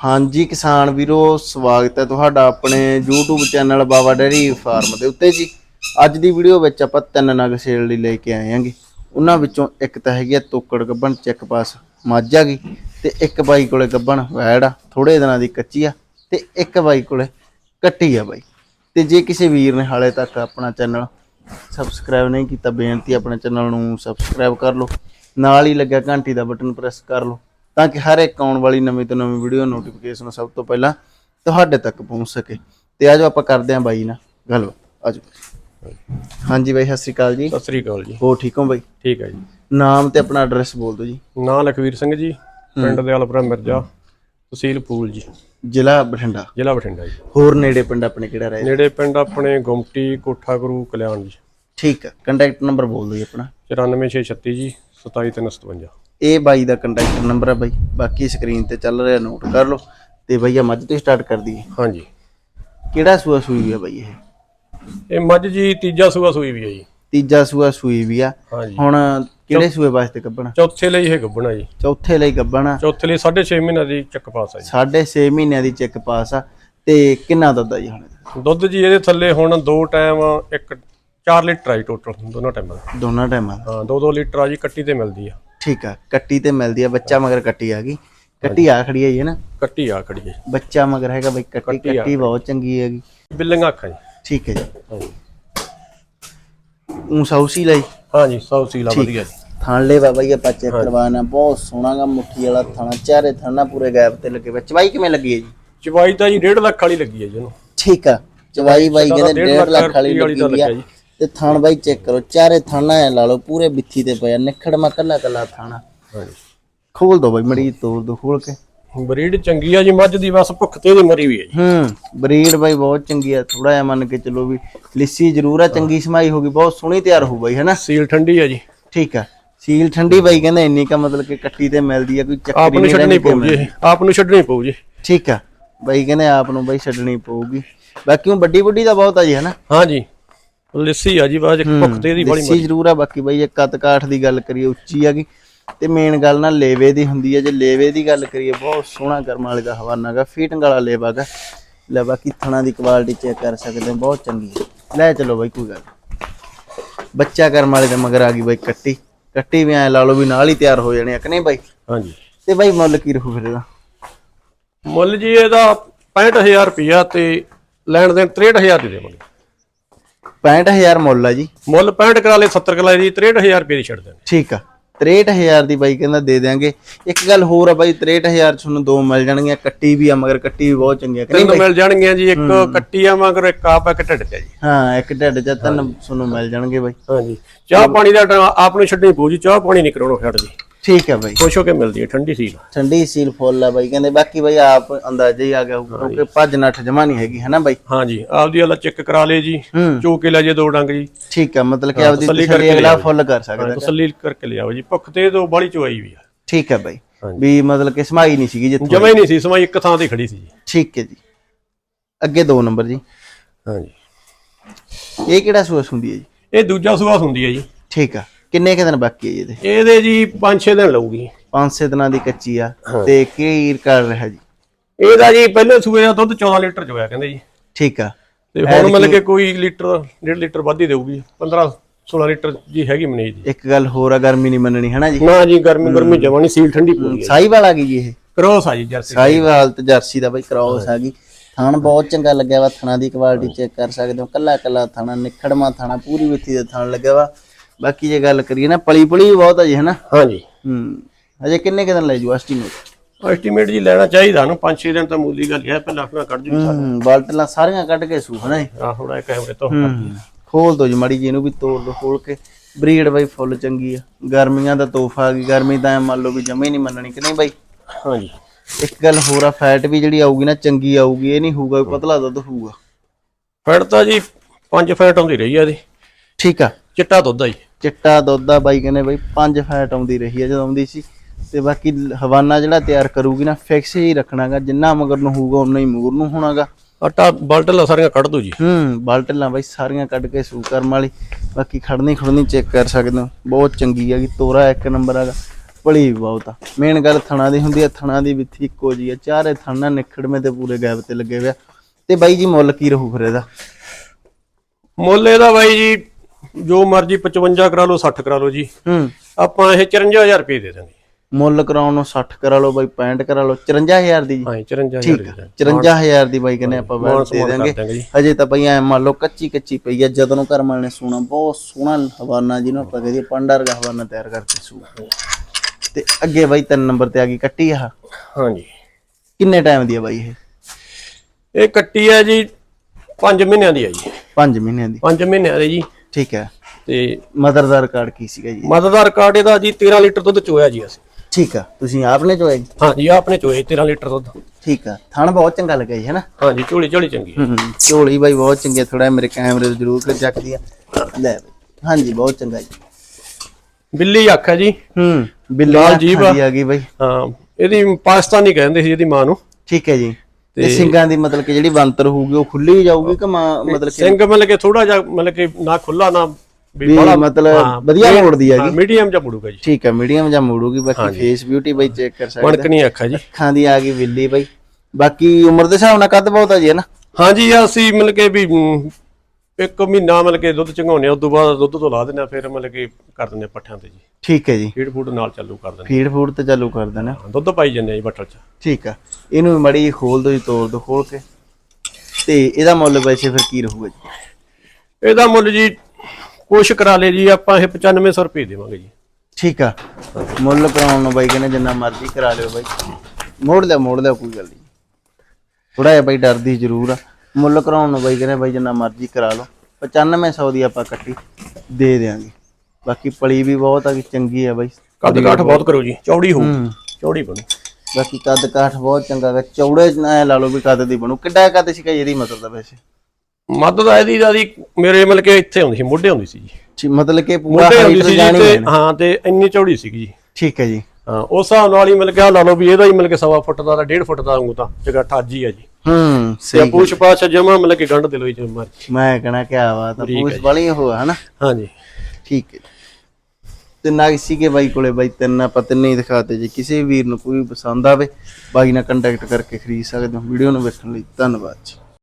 ਹਾਂਜੀ ਕਿਸਾਨ ਵੀਰੋ, ਸਵਾਗਤ ਹੈ ਤੁਹਾਡਾ ਆਪਣੇ YouTube channel Baba dairy farm ਦੇ ਉੱਤੇ ਜੀ। ਅੱਜ ਦੀ ਵੀਡੀਓ ਵਿੱਚ ਆਪਾਂ ਤਿੰਨ ਨਗ ਸੇਲ ਲਈ ਲੈ ਕੇ ਆਏ ਹਾਂਗੇ। ਉਹਨਾਂ ਵਿੱਚੋਂ ਇੱਕ ਤਾਂ ਹੈਗੀ ਆ ਤੋਕੜ ਗੱਬਣ, ਚੈੱਕ ਪਾਸ ਮੱਝ ਆ ਗਈ ਤੇ ਇੱਕ ਬਾਈ ਕੋਲੇ ਗੱਬਣ ਵੈੜ ਆ ਥੋੜੇ ਦਿਨਾਂ ਦੀ ਕੱਚੀ ਆ ਤੇ ਇੱਕ ਬਾਈ ਕੋਲੇ ਕੱਟੀ ਆ ਬਾਈ। ਤੇ ਜੇ ਕਿਸੇ ਵੀਰ ਨੇ ਹਾਲੇ ਤੱਕ ਆਪਣਾ ਚੈਨਲ ਸਬਸਕ੍ਰਾਈਬ ਨਹੀਂ ਕੀਤਾ, ਬੇਨਤੀ ਆਪਣੇ ਚੈਨਲ ਨੂੰ ਸਬਸਕ੍ਰਾਈਬ ਕਰ ਲਓ। ਨਾਲ ਹੀ ਲੱਗਿਆ ਘੰਟੀ ਦਾ ਬਟਨ ਪ੍ਰੈਸ ਕਰ ਲਓ। ਤਾਂ ਕਿ ਹਰ ਇੱਕ ਆਉਣ ਵਾਲੀ ਨਵੀਂ ਤੋਂ ਨਵੀਂ ਵੀਡੀਓ ਨੋਟੀਫਿਕੇਸ਼ਨ ਸਭ ਤੋਂ ਪਹਿਲਾਂ ਤੁਹਾਡੇ ਤੱਕ ਪਹੁੰਚ ਸਕੇ। ਤੇ ਆਜੋ ਆਪਾਂ ਕਰਦੇ ਹਾਂ ਬਾਈ ਨਾਲ ਗੱਲ ਆਜੋ। ਹਾਂਜੀ ਬਾਈ ਸਤਿ ਸ਼੍ਰੀ ਅਕਾਲ ਜੀ। ਸਤਿ ਸ੍ਰੀ ਅਕਾਲ ਜੀ। ਹੋ ਠੀਕ ਹੋ ਬਾਈ? ਠੀਕ ਹੈ ਜੀ। ਨਾਮ ਤੇ ਆਪਣਾ ਐਡਰੈਸ ਬੋਲ ਦਿਓ ਜੀ। ਨਾਂ ਲਖਵੀਰ ਸਿੰਘ ਜੀ ਪਿੰਡ ਦਿਆਲਪੁਰਾ ਮਿਰਜ਼ਾ ਤਹਿਸੀਲ ਫੂਲ ਜੀ। ਜ਼ਿਲ੍ਹਾ ਬਠਿੰਡਾ। ਜ਼ਿਲ੍ਹਾ ਬਠਿੰਡਾ ਜੀ। ਹੋਰ ਨੇੜੇ ਪਿੰਡ ਆਪਣੇ ਕਿਹੜਾ ਰਹੇ? ਨੇੜੇ ਪਿੰਡ ਆਪਣੇ ਗੁਮਟੀ ਕੋਠਾ ਗੁਰੂ ਕਲਿਆਣ ਜੀ। ਠੀਕ ਹੈ ਕੰਟੈਕਟ ਨੰਬਰ ਬੋਲ ਦਿਓ ਜੀ ਆਪਣਾ। 94636 ਜੀ 27357 ਇਹ ਬਾਈ ਦਾ ਕੰਟੈਕਟ ਨੰਬਰ ਹੈ ਬਾਈ। ਬਾਕੀ ਸਕਰੀਨ ਤੇ ਚੱਲ ਰਿਹਾ ਨੋਟ ਕਰ ਲਓ। ਤੇ ਬਈਆ ਮੱਝ ਤੋਂ ਸਟਾਰਟ ਕਰ ਦਈਏ। ਹਾਂਜੀ। ਕਿਹੜਾ ਸੂਆ ਸੂਈ ਵੀ ਆ ਬਾਈ ਇਹ? ਇਹ ਮੱਝ ਜੀ ਤੀਜਾ ਸੂਆ ਸੂਈ ਵੀ ਹੈ ਜੀ। ਤੀਜਾ ਸੂਆ ਸੂਈ ਵੀ ਆ। ਹਾਂਜੀ। ਹੁਣ ਕਿਹੜੇ ਸੂਏ ਵਾਸਤੇ ਕੱਢਣਾ ਚੌਥੇ ਲਈ ਇਹ ਗੱਬਣਾ ਜੀ। ਚੌਥੇ ਲਈ ਕੱਢਣਾ ਚੌਥੇ ਲਈ 6.5 ਮਹੀਨਾ ਦੀ ਚੱਕ ਪਾਸ ਹੈ ਸਾਢੇ 6 ਮਹੀਨਿਆਂ ਦੀ ਚੈੱਕ ਪਾਸ ਆ। ਤੇ ਕਿੰਨਾ ਦੁੱਧ ਆ ਜੀ ਹੁਣ? ਇਹਦਾ? ਜੀ ਦੁੱਧ ਜੀ ਇਹਦੇ ਥੱਲੇ ਹੁਣ ਦੋ ਟਾਈਮ ਇੱਕ 4 ਲੀਟਰ ਆ ਜੀ ਟੋਟਲ ਦੋਨੋਂ ਟਾਈਮਾਂ ਦਾ। ਦੋਨਾਂ ਟਾਈਮਾਂ ਦਾ। ਹਾਂ 2-2 ਲੀਟਰ ਆ ਜੀ ਕੱਟੀ ਤੇ ਮਿਲਦੀ ਆ। ਠੀਕ ਆ ਕੱਟੀ ਤੇ ਮਿਲਦੀ ਆ ਬੱਚਾ ਮਗਰ ਕੱਟੀ ਆ ਗਈ। ਕੱਟੀ ਆ ਖੜੀ ਹੈ ਜੀ ਨਾ ਕੱਟੀ ਆ ਖੜੀ ਹੈ ਬੱਚਾ ਮਗਰ ਹੈਗਾ ਬਈ ਕੱਟੀ ਕੱਟੀ ਆ ਕੱਟੀ ਬਹੁਤ ਚੰਗੀ ਹੈਗੀ। ਬਿੱਲੀਆਂ ਅੱਖਾਂ ਜੀ। ਠੀਕ ਹੈ ਜੀ। ਹਾਂਜੀ। ਉਹ ਸੌਸੀ ਲਈ? ਹਾਂਜੀ ਸੌ ਸੀਲਾ ਵਧੀਆ ਜੀ। ਥਾਣ ਲੈ ਬਾਬਾ ਜੀ ਆਪਾਂ ਚੈੱਕ ਕਰਵਾਣਾ ਬਹੁਤ ਸੋਹਣਾ ਗਾ ਮੁੱਠੀ ਵਾਲਾ ਥਾਣਾ ਚਾਰੇ ਥਾਣਾ ਪੂਰੇ ਗੈਪ ਤੇ ਲੱਗੇ ਵੇ ਚਵਾਈ ਕਿਵੇਂ ਲੱਗੀ ਹੈ ਜੀ? ਚਵਾਈ ਤਾਂ ਜੀ 1.5 ਲੱਖ ਵਾਲੀ ਲੱਗੀ ਹੈ ਜੀ ਇਹਨੂੰ ਠੀਕ ਆ। ਚਵਾਈ ਬਾਈ ਕਹਿੰਦੇ ਡੇਢ 1.5 ਲੱਖ ਵਾਲੀ ਲੱਗੀ ਆ। ਤੇ ਥਾਣ ਬਾਈ ਚੈੱਕ ਕਰੋ ਚਾਰੇ ਥਾਣਾ ਐ ਲਾ ਲਓ ਪੂਰੇ ਬਿੱਥੀ ਤੇ ਪਿਆ ਨਿਖੜਮਾ ਕੱਲਾ ਕੱਲਾ ਥਾਣਾ। ਖੋਲ ਦੋ ਬਾਈ ਮੜੀ ਤੋੜ ਦੋ ਖੋਲ ਕੇ। ਬਰੀਡ ਚੰਗੀ ਆ ਜੀ ਮੱਝ ਦੀ ਬਸ ਭੁੱਖ ਤੇ ਉਹਦੀ ਮਰੀ ਵੀ ਹੈ ਜੀ। ਹੂੰ ਬਰੀਡ ਬਾਈ ਬਹੁਤ ਚੰਗੀ ਆ ਥੋੜਾ ਜਿਹਾ ਮੰਨ ਕੇ ਚੱਲੋ ਵੀ ਲਿੱਸੀ ਜ਼ਰੂਰ ਆ ਚੰਗੀ ਸਮਾਈ ਹੋਗੀ ਬਹੁਤ ਸੋਹਣੀ ਤਿਆਰ ਹੋ ਬਾਈ ਹੈਨਾ? ਸੀਲ ਠੰਡੀ ਆ ਜੀ। ਠੀਕ ਆ ਸੀਲ ਠੰਡੀ ਬਾਈ ਕਹਿੰਦਾ ਇੰਨੀ ਕਾ ਮਤਲਬ ਕਿ ਕੱਟੀ ਤੇ ਮਿਲਦੀ ਆ ਕੋਈ ਚੱਕਰ ਆਪ ਹੀ ਨੂੰ ਛੱਡਣੀ ਪਊ ਜੀ ਆਪ ਨੂੰ ਛੱਡਣੀ ਪਊ ਜੀ। ਠੀਕ ਆ ਬਾਈ ਕਹਿੰਦੇ ਆਪ ਨੂੰ ਬਾਈ ਛੱਡਣੀ ਪਊਗੀ। ਬਾਕੀ ਉਹ ਵੱਡੀ ਵੱਡੀ ਦਾ ਬਹੁਤ ਆ ਜੀ ਹੈਨਾ? ਹਾਂਜੀ ਲੱਸੀ ਆ ਜੀ ਬਾਅਦ ਭੁੱਖ ਤੇ ਇਹਦੀ ਬੜੀ ਲਿੱਸੀ ਜ਼ਰੂਰ ਆ ਬਾਕੀ ਬਾਈ ਇਹ ਕੱਦ ਕਾਠ ਦੀ ਗੱਲ ਕਰੀਏ ਉੱਚੀ ਹੈਗੀ ਤੇ ਮੇਨ ਗੱਲ ਨਾ ਲੇਵੇ ਦੀ ਹੁੰਦੀ ਹੈ ਜੇ ਲੇਵੇ ਦੀ ਗੱਲ ਕਰੀਏ ਬਹੁਤ ਸੋਹਣਾ ਕਰਮ ਵਾਲੇ ਦਾ ਹਵਾਨਾ ਗਾ ਫੀਟਿੰਗ ਵਾਲਾ ਲੇਵਾ ਗਾ। ਲੈ ਬਾਕੀ ਥਣਾ ਦੀ ਕੁਆਲਿਟੀ ਚੈੱਕ ਕਰ ਸਕਦੇ ਹੋ ਬਹੁਤ ਚੰਗੀ ਹੈ ਲੈ ਚਲੋ ਬਾਈ ਕੋਈ ਗੱਲ। ਬੱਚਾ ਕਰਮ ਵਾਲੇ ਦੇ ਮਗਰ ਆ ਗਈ ਬਾਈ ਕੱਟੀ। ਕੱਟੀ ਵੀ ਐ ਲਾ ਲਓ ਵੀ ਨਾਲ ਹੀ ਤਿਆਰ ਹੋ ਜਾਣੇ ਆ ਕਿ ਨਹੀਂ ਬਾਈ? ਹਾਂਜੀ। ਤੇ ਬਾਈ ਮੁੱਲ ਕੀ ਰਹੂ ਫਿਰ ਇਹਦਾ? ਮੁੱਲ ਜੀ ਇਹਦਾ 65000 ਰੁਪਇਆ ਤੇ ਲੈਣ ਦੇਣ 63000 ਦੇ ਦੇਵਾਂਗੇ। 65000 ਮੁੱਲ ਆ ਜੀ। ਮੁੱਲ 65 ਕਰਾ ਲੇ 70 ਕਰਾ ਲਈ 63000 ਰੁਪਏ ਦੀ ਛੱਡ ਦੇਣਗੇ ਠੀਕ ਆ। 63000 ਦੀ ਬਾਈ ਕਹਿੰਦਾ ਦੇ ਦਿਆਂਗੇ। ਇੱਕ ਗੱਲ ਹੋਰ ਆ ਬਾਈ 63000 ਚ ਤੁਹਾਨੂੰ ਦੋ ਮਿਲ ਜਾਣਗੀਆਂ ਕੱਟੀ ਵੀ ਆ ਮਗਰ ਕੱਟੀ ਵੀ ਬਹੁਤ ਚੰਗੀ ਆ ਤਿੰਨ ਮਿਲ ਜਾਣਗੀਆਂ ਜੀ ਇੱਕ ਕੱਟੀ ਆ ਮਗਰ ਇੱਕ ਆਪ ਆ, ਇੱਕ ਢਿੱਡ ਆ ਜੀ। ਹਾਂ ਇੱਕ ਢਿੱਡ ਚ ਤਿੰਨ ਤੁਹਾਨੂੰ ਮਿਲ ਜਾਣਗੇ ਬਾਈ। ਹਾਂਜੀ। ਚਾਹ ਪਾਣੀ ਦਾ ਆਪ ਨੂੰ ਛੱਡਣੀ ਪਊ ਜੀ ਚਾਹ ਪਾਣੀ ਨਹੀਂ ਕਰਾਉਣਾ ਛੱਡ ਜੀ। ਠੀਕ ਹੈ ਬਾਈ। ਖੁਸ਼ ਹੋ ਕੇ ਮਿਲਦੀ ਹੈ ਠੰਡੀ ਸੀਲ। ਠੰਡੀ ਸੀਲ ਫੁੱਲ ਆ ਬਾਈ ਕਹਿੰਦੇ ਬਾਕੀ ਬਾਈ ਆਪ ਅੰਦਾਜ਼ਾ ਹੀ ਆ ਗਿਆ ਹੋਊ ਕਿਉਂਕਿ ਭੱਜ ਨੱਠ ਜਮਾ ਨਹੀਂ ਹੈਗੀ ਹਨਾ ਬਾਈ? ਹਾਂਜੀ ਆਪਦੀ ਵਾਲਾ ਚੈੱਕ ਕਰਾ ਲੇ ਜੀ ਹੂੰ। ਚੋ ਕੇ ਲੈ ਜੇ ਦੋ ਡੰਗ ਜੀ। ਠੀਕ ਆ ਮਤਲਬ ਕਿ ਆਪਦੀ ਤਸੱਲੀ ਅਗਲਾ। ਫੁੱਲ ਕਰ ਸਕਦਾ ਤਸੱਲੀ ਕਰਕੇ ਲਿਆਓ ਜੀ ਭੁੱਖ ਤੇ ਤੋਂ ਬਾਲੀ ਚਵਾਈ ਵੀ ਆ। ਠੀਕ ਹੈ ਬਾਈ। ਵੀ ਮਤਲਬ ਕਿ ਸਮਾਈ ਨਹੀਂ ਸੀਗੀ ਜਿੱਥੇ ਜਮਾ ਹੀ ਨਹੀਂ ਸੀ ਸਮਾਂ ਇੱਕ ਥਾਂ ਤੇ ਖੜੀ ਸੀ ਜੀ। ਠੀਕ ਹੈ ਜੀ। ਅੱਗੇ ਦੋ ਨੰਬਰ ਜੀ। ਹਾਂਜੀ। ਇਹ ਕਿਹੜਾ ਸੂਸ ਹੁੰਦੀ ਹੈ ਜੀ? ਇਹ ਦੂਜਾ ਸੂਆ ਹੁੰਦੀ ਹੈ ਜੀ। ਠੀਕ ਆ। ਕਿੰਨੇ ਕੁ ਦਿਨ ਬਾਕੀ ਹੈ ਜੀ ਇਹਦੇ? ਇਹਦੇ ਜੀ 5-6 ਦਿਨ ਲਊਗੀ। 5-6 ਦਿਨਾਂ ਦੀ ਕੱਚੀ ਆ। ਤੇ ਕੀ ਕਰ ਰਿਹਾ ਜੀ? ਇਹਦਾ ਜੀ ਪਹਿਲੇ ਸੂਏ ਦਾ ਦੁੱਧ 14 ਲੀਟਰ ਚੋਇਆ ਕਹਿੰਦੇ ਜੀ। ਠੀਕ ਆ। ਤੇ ਹੁਣ ਮਤਲਬ ਕਿ ਕੋਈ ਲੀਟਰ ਡੇਢ ਲੀਟਰ ਵੱਧ ਹੀ ਦੇਊਗੀ। 15 16 ਲੀਟਰ ਜੀ ਹੈਗੀ ਮਨੇਜ ਦੀ ਇੱਕ ਗੱਲ ਹੋਰ ਆ ਗਰਮੀ ਨਹੀਂ ਮੰਨਣੀ ਹਨਾ ਜੀ? ਨਾ ਜੀ ਗਰਮੀ ਗਰਮੀ ਜਮਾ ਨਹੀਂ ਸੀਲ ਠੰਡੀ ਪੂਰੀ ਹੈ ਸਾਈਵਾਲ ਆ ਗਈ ਜੀ ਇਹ? ਕਰੋਸ ਆ ਜੀ ਜਰਸੀ। ਸਾਈਵਾਲ ਤੇ ਜਰਸੀ ਦਾ ਬਈ ਕ੍ਰਾਸ ਆ ਗਈ। ਥਣ ਬਹੁਤ ਚੰਗਾ ਲੱਗਿਆ ਵਾ ਥਣਾ ਦੀ ਕੁਆਲਿਟੀ ਚੈੱਕ ਕਰ ਸਕਦੇ ਹੋ। ਕੱਲਾ ਕੱਲਾ ਥਣਾ ਨਿਖੜਮਾ ਥਣਾ ਪੂਰੀ ਵਿੱਥੀ ਦੇ ਥਣ ਲੱਗਿਆ ਵਾ। ਬਾਕੀ ਜੇ ਗੱਲ ਕਰੀਏ ਨਾ ਪਲੀ ਪਲੀ ਵੀ ਬਹੁਤ ਆ ਜੀ ਹਨਾ? ਹਾਂਜੀ। ਹੂੰ। ਅਜੇ ਕਿੰਨੇ ਕੁ ਦਿਨ ਲੈ ਜੂ ਐਸਟੀਮੇਟ ਐਸਟੀਮੇਟ ਜੀ ਲੈਣਾ ਚਾਹੀਦਾ ਨਾ 5-6 ਦਿਨ ਤਾਂ ਮੂਲੀ ਗੱਲ ਹੈ ਪਹਿਲਾਂ ਆਪਣਾ ਕੱਢ ਜੂ ਹੂੰ ਬਾਲਟਲਾਂ ਸਾਰੀਆਂ ਕੱਢ ਕੇ ਸੂ ਹਨਾ ਜੀ? ਆ ਥੋੜਾ ਇੱਕ ਕੈਮਰੇ ਤੋਂ ਹੂੰ। ਖੋਲ ਦੋ ਜੀ ਮੜੀ ਜੀ ਇਹਨੂੰ ਵੀ ਤੋੜ ਦੋ ਖੋਲ ਕੇ। ਬਰੀਡ ਬਾਈ ਫੁੱਲ ਚੰਗੀ ਆ। ਗਰਮੀਆਂ ਦਾ ਤੋਹਫਾ ਆ ਗਈ ਗਰਮੀ ਤਾਂ ਐਂ ਮੰਨ ਲਓ ਵੀ ਜਮੇ ਨਹੀਂ ਮੰਨਣੀ ਕਿ ਨਹੀਂ ਬਾਈ? ਹਾਂਜੀ। ਇੱਕ ਗੱਲ ਹੋਰ ਆ ਫੈਟ ਵੀ ਜਿਹੜੀ ਆਊਗੀ ਨਾ ਚੰਗੀ ਆਊਗੀ ਇਹ ਨਹੀਂ ਹੋਊਗਾ ਵੀ ਪਤਲਾ ਦੁੱਧ ਹੋਊਗਾ। ਫੈਟ ਤਾਂ ਜੀ 5 ਫੈਟ ਆਉਂਦੀ ਰਹੀ ਆ ਇਹਦੀ। ਠੀਕ ਆ। ਚਿੱਟਾ ਦੁੱਧ ਆ ਜੀ। ਚਿੱਟਾ ਦੁੱਧ ਆ ਬਾਈ ਕਹਿੰਦੇ ਬਾਈ 5 ਫੈਟ ਆਉਂਦੀ ਰਹੀ ਹੈ ਜਦੋਂ ਆਉਂਦੀ ਸੀ। ਤੇ ਬਾਕੀ ਹਵਾਨਾ ਜਿਹੜਾ ਤਿਆਰ ਕਰੂਗੀ ਨਾ ਫਿਕਸ ਹੀ ਰੱਖਣਾਗਾ ਜਿੰਨਾ ਮਗਰ ਨੂੰ ਹੋਊਗਾ ਉਨਾ ਹੀ ਮੂਰ ਨੂੰ ਹੋਣਾਗਾ। ਆਟਾ ਬਲਟਲ ਸਾਰੀਆਂ ਕੱਢ ਦੋ ਜੀ। ਹੂੰ ਬਾਲਟਲਾਂ ਬਾਈ ਸਾਰੀਆਂ ਕੱਢ ਕੇ ਸੂ ਕਰਮ ਵਾਲੀ। ਬਾਕੀ ਖੜਨੀ ਖੜਨੀ ਚੈੱਕ ਕਰ ਸਕਦੇ ਹੋ। ਬਹੁਤ ਚੰਗੀ ਹੈਗੀ ਤੋਰਾ ਇੱਕ ਨੰਬਰ ਹੈਗਾ ਵੀ ਬਹੁਤ ਆ। ਮੇਨ ਗੱਲ ਥਣਾ ਦੀ ਹੁੰਦੀ ਆ ਥਣਾ ਦੀ ਵਿੱਥੀ ਇੱਕੋ ਜੀ ਆ। ਚਾਰੇ ਥਣਾ ਨਿਖੜਵੇਂ ਤੇ ਪੂਰੇ ਗੈਪ ਤੇ ਲੱਗੇ ਹੋਇਆ ਤੇ ਬਾਈ ਜੀ ਮੁੱਲ ਕੀ ਰਹੂ ਫਿਰ ਇਹਦਾ? ਮੁੱਲ ਇਹਦਾ ਬਾਈ ਜੀ ਜੋ ਮਰਜ਼ੀ 55 ਕਰਾ ਲਓ 60 ਕਰਾ ਲਓ ਜੀ। ਹੂੰ। ਆਪਾਂ ਇਹ 54000 ਰੁਪਏ ਦੇ ਦਾਂਗੇ। ਮੁੱਲ ਕਰਾਉਣ ਨੂੰ 60 ਕਰਾ ਲਓ ਬਾਈ 65 ਕਰਾ ਲਓ 54000 ਦੀ ਜੀ। ਹਾਂ 54000 ਠੀਕ ਦੇ ਆ ਦਾਂਗੇ 54000 ਦੀ ਬਾਈ ਕਹਿੰਦੇ ਆਪਾਂ ਵੈਟ ਦੇ ਦਾਂਗੇ ਕਰ ਦਾਂਗੇ। ਜੀ। ਹਜੇ ਤਾਂ ਬਈ ਐ ਮੰਨ ਲਓ ਕੱਚੀ ਕੱਚੀ ਪਈ ਆ ਜਦੋਂ ਨੂੰ ਘਰ ਵਾਲੇ ਨੇ ਸੋਣਾ ਬਹੁਤ ਸੋਹਣਾ ਹਵਾਨਾ ਜਿਹਨੂੰ ਆਪਾਂ ਕਹਦੇ ਪੰਡਾ ਵਰਗਾ ਹਵਾਨਾ ਤਿਆਰ ਕਰਕੇ ਸੂ ਤੇ ਅੱਗੇ ਬਾਈ ਤਿੰਨ ਨੰਬਰ ਤੇ ਆ ਗਈ ਕੱਟੀ ਆ। ਹਾਂਜੀ ਕਿੰਨੇ ਟਾਈਮ ਦੀ ਆ ਬਾਈ ਇਹ? ਇਹ ਕੱਟੀ ਹੈ ਜੀ 5 ਮਹੀਨਿਆਂ ਦੀ ਹੈ ਜੀ। 5 ਮਹੀਨਿਆਂ ਦੀ। 5 ਮਹੀਨਿਆਂ ਦੀ ਜੀ। ਠੀਕ ਹੈ। ਤੇ ਮਦਰ ਦਾ ਰਿਕਾਰਡ ਕੀ ਸੀਗਾ ਜੀ? ਮਦਦਦਾਰ ਕਾਰਡ ਇਹਦਾ ਜੀ 13 ਲੀਟਰ ਦੁੱਧ ਚੋਇਆ ਜੀ ਅਸੀਂ। ਠੀਕ ਆ ਤੁਸੀਂ ਆਪਨੇ ਚੋਇਆ ਜੀ? ਹਾਂ ਜੀ ਆਪਣੇ ਚੋਏ 13 ਲੀਟਰ ਦੁੱਧ। ਠੀਕ ਆ ਥਣ ਬਹੁਤ ਚੰਗਾ ਲੱਗਾ ਜੀ ਹੈਨਾ? ਹਾਂ ਜੀ ਝੋਲੀ ਝੋਲੀ ਚੰਗੀ ਹੈ। ਹੂੰ ਝੋਲੀ ਬਾਈ ਬਹੁਤ ਚੰਗੀ ਥੋੜਾ ਮੇਰੇ ਕੈਮਰੇ ਤੋਂ ਜ਼ਰੂਰ ਕਰ ਚੱਕਦੀ ਆ। ਲੈ ਬਾਈ। ਹਾਂਜੀ ਬਹੁਤ ਚੰਗਾ ਜੀ। ਬਿੱਲੀ ਅੱਖ ਹੈ ਜੀ। ਹੂੰ ਬਿੱਲੀ। ਦੀ ਆ ਗਈ ਬਾਈ। ਹਾਂ ਇਹਦੀ ਪਾਕਿਸਤਾਨੀ ਕਹਿੰਦੇ ਸੀ ਇਹਦੀ ਮਾਂ ਨੂੰ। ਠੀਕ ਹੈ ਜੀ। ਤੇ ਸਿੰਘਾਂ ਦੀ ਮਤਲਬ ਕਿ ਜਿਹੜੀ ਬੰਤਰ ਹੋਊਗੀ ਉਹ ਖੁੱਲੀ ਜਾਊਗੀ ਕਿ ਮਾਂ- ਮਤਲਬ ਕਿ ਸਿੰਘ ਮਤਲਬ ਕਿ ਥੋੜਾ ਜਿਹਾ ਮਤਲਬ ਕਿ ਨਾ ਖੁੱਲਾ ਨਾ ਵੀ ਬੜਾ ਮਤਲਬ ਵਧੀਆ ਮੋੜਦੀ ਹੈਗੀ ਮੀਡੀਅਮ ਜਿਹਾ ਮੁੜੂਗਾ ਜੀ। ਠੀਕ ਹੈ ਮੀਡੀਅਮ ਜਾਂ ਮੋੜੂਗੀ ਬਾਕੀ ਫੇਸ ਬਿਊਟੀ ਬਾਈ ਚੈੱਕ ਕਰ ਸਕਦੇ ਮਣਕਣੀ ਅੱਖ ਹੈ ਜੀ। ਅੱਖਾਂ ਦੀ ਆ ਗਈ ਬਿੱਲੀ ਬਾਈ। ਬਾਕੀ ਉਮਰ ਦੇ ਹਿਸਾਬ ਨਾਲ ਕੱਦ ਬਹੁਤ ਆ ਜੀ ਹਨਾ ਹਾਂ ਜੀ ਅਸੀਂ ਮਤਲਬ ਕਿ ਵੀ ਇੱਕ ਮਹੀਨਾ ਮਤਲਬ ਕਿ ਦੁੱਧ ਚੰਗਾਉਣੇ ਉਸ ਤੋਂ ਬਾਅਦ ਦੁੱਧ ਤੋਂ ਲਾ ਦਿੰਦੇ ਆ ਫਿਰ ਮਤਲਬ ਕਿ ਕਰ ਦਿੰਦੇ ਆ ਪੱਠਿਆਂ ਤੇ ਜੀ। ਠੀਕ ਹੈ ਜੀ। ਫੀਡ ਫੂਡ ਨਾਲ ਚਾਲੂ ਕਰ ਦਿੰਦੇ ਫੀਡ ਫੂਡ ਤੇ ਚਾਲੂ ਕਰ ਦੇਣਾ ਆ। ਦੁੱਧ ਪਾਈ ਜਾਂਦੇ ਆ ਜੀ ਬੱਠਲ ਚ। ਠੀਕ ਆ। ਇਹਨੂੰ ਮੜੀ ਖੋਲ ਦੋ ਜੀ ਤੋੜ ਦੋ ਖੋਲ ਕੇ। ਤੇ ਇਹਦਾ ਮੁੱਲ ਵੈਸੇ ਫਿਰ ਕੀ ਰਹੂਗਾ ਜੀ? ਇਹਦਾ ਮੁੱਲ ਜੀ ਕੁਛ ਕਰਾ ਲੇ ਜੀ ਆਪਾਂ ਇਹ 9500 ਰੁਪਏ ਦੇਵਾਂਗੇ ਜੀ। ਠੀਕ ਆ। ਮੁੱਲ ਕਰਾਉਣ ਨੂੰ ਬਾਈ ਕਹਿੰਦੇ ਜਿੰਨਾ ਮਰਜ਼ੀ ਕਰਾ ਲਿਓ ਬਾਈ। ਮੋੜ ਲਿਆ ਮੋੜ ਲਿਆ ਕੋਈ ਗੱਲ ਨਹੀਂ। ਥੋੜਾ ਜਿਹਾ ਬਾਈ ਡਰਦੀ ਜ਼ਰੂਰ ਆ। ਮੁੱਲ ਕਰਾਉਣ ਨੂੰ ਬਾਈ ਕਹਿੰਦੇ ਬਾਈ ਜਿੰਨਾ ਮਰਜ਼ੀ ਕਰਾ ਲਓ। 9500 ਦੀ ਆਪਾਂ ਕੱਟੀ ਦੇ ਦੇਾਂਗੇ ਬਾਕੀ ਪਲੀ ਵੀ ਬਹੁਤ ਆ ਚੰਗੀ ਆ ਬਾਈ। ਕੱਦ ਕਾਠ ਬਹੁਤ ਕਰੋ ਜੀ ਚੌੜੀ ਹੂੰ। ਚੌੜੀ ਬਣੂ। ਬਾਕੀ ਕੱਦ ਕਾਠ ਬਹੁਤ ਚੰਗਾ ਗਾ ਚੌੜੇ ਨਾ ਲਾ ਲਓ ਵੀ ਕੱਦ ਦੀ ਬਣੂ। ਕਿੱਡਾ ਕੱਦ ਸੀਗਾ ਇਹਦੀ ਮਤਲਬ ਦਾ ਵੈਸੇ? ਮੱਦ ਦਾ ਇਹਦੀ ਦਾ ਦੀ ਮੇਰੇ ਮਤਲਬ ਕਿ ਇੱਥੇ ਹੁੰਦੀ ਸੀ ਮੋਢੇ ਹੁੰਦੀ ਸੀ ਜੀ। ਮਤਲਬ ਕਿ ਪੂਰਾ ਸੀ ਜੀ ਜਾਣੀ ਹੈ। ਹਾਂ ਤੇ ਇੰਨੀ ਚੌੜੀ ਸੀਗੀ ਜੀ। ਠੀਕ ਹੈ ਜੀ। ਹਾਂ ਉਸ ਹਿਸਾਬ ਨਾਲ ਹੀ ਕਿ ਆਹ ਲਾ ਲਓ ਵੀ ਇਹਦਾ ਹੀ ਮਤਲਬ ਕਿ ਸਵਾ ਫੁੱਟ ਦਾ ਤਾਂ ਡੇਢ ਫੁੱਟ ਦਾ ਵਾਂਗੂ ਤਾਂ ਜਗ੍ਹਾ 28 ਹੈ ਜੀ। ਹੂੰ ਤੇ ਸਹੀ ਪੂਛ ਪਾਛ ਜਮਾ ਮਤਲਬ ਕਿ ਗੰਢ ਦੇ ਲੋ ਜੀ ਮਰਜ਼ੀ। ਮੈਂ ਕਹਣਾ ਕਿ ਆਵਾ ਤਾਂ ਠੀਕ ਹੈ ਪੂਛ ਜੀ। ਵਾਲੀ ਹੋ ਹਨਾ? ਹਾਂਜੀ। ਠੀਕ ਹੈ ਤੇ ਨਾ ਸੀਗੇ ਬਾਈ ਕੋਲੇ ਬਾਈ ਤਿੰਨ ਆਪਾਂ ਤਿੰਨੇ ਹੀ ਦਿਖਾਤੇ ਜੇ। ਕਿਸੇ ਵੀਰ ਨੂੰ ਕੋਈ ਪਸੰਦ ਆਵੇ ਬਾਈ ਨਾਲ ਕੰਟੈਕਟ ਕਰਕੇ ਖਰੀਦ ਸਕਦੇ ਹੋ। ਵੀਡੀਓ ਨੂੰ ਵੇਖਣ ਲਈ ਧੰਨਵਾਦ ਜੀ।